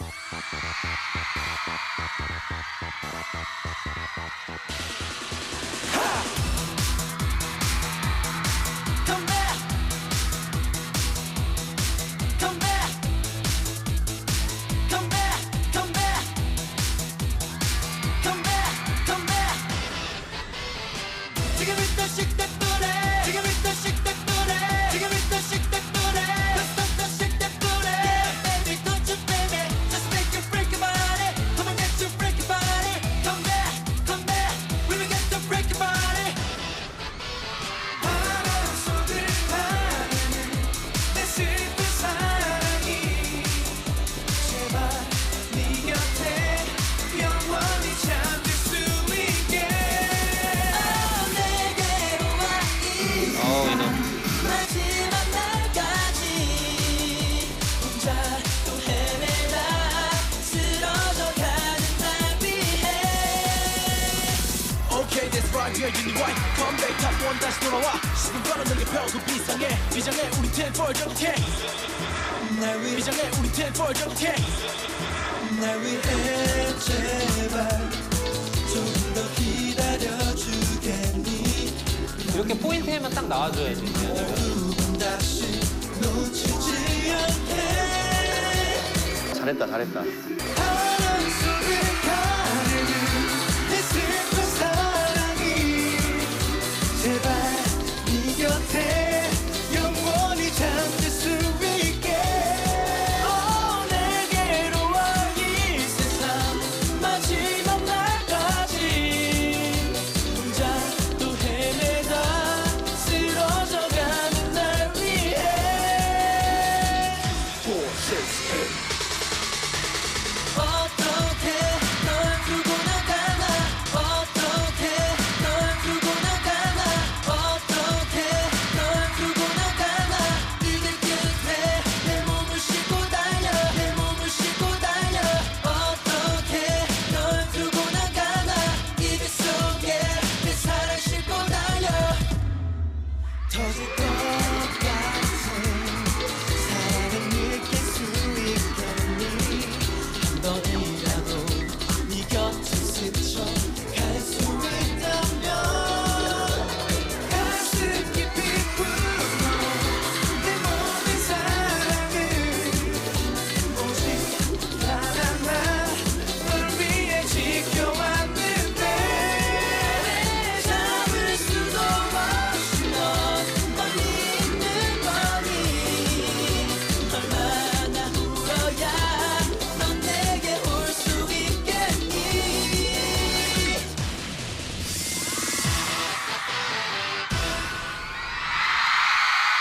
Thank you. 상황에는 Friday in white Come back top one 다시 돌아와 지금 걸어는 게 별로 비상해. 비장해 우리 템포를 정확해 날 위해 비장해 우리 템포를 정확해 날 위해 포인트에만 딱 나와줘야지. 잘했다, 잘했다. 터질 거